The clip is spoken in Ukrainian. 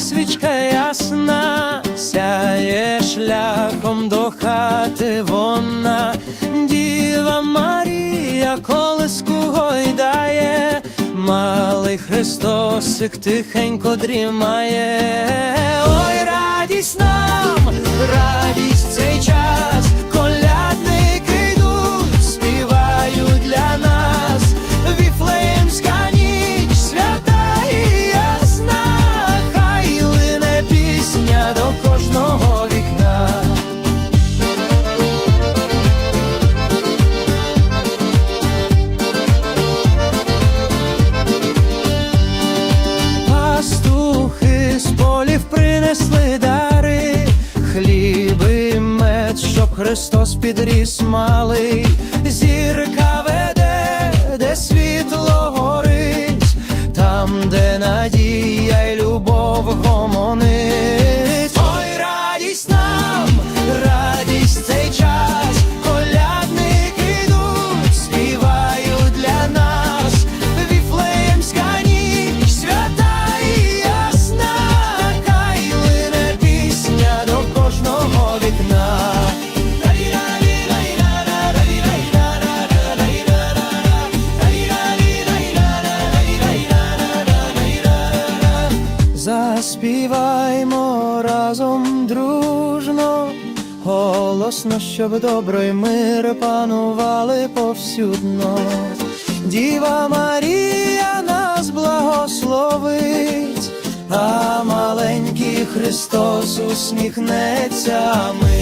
свічка ясна, сяє шляхом до хати вона, Діва Марія колиску гойдає, малий Христосик тихенько дрімає. Ой, щоб Христос підріс малий, зірка веде, де світло Заспіваймо разом дружно, голосно, щоб добрий мир панували повсюдно. Діва Марія нас благословить, а маленький Христос усміхнеться ми.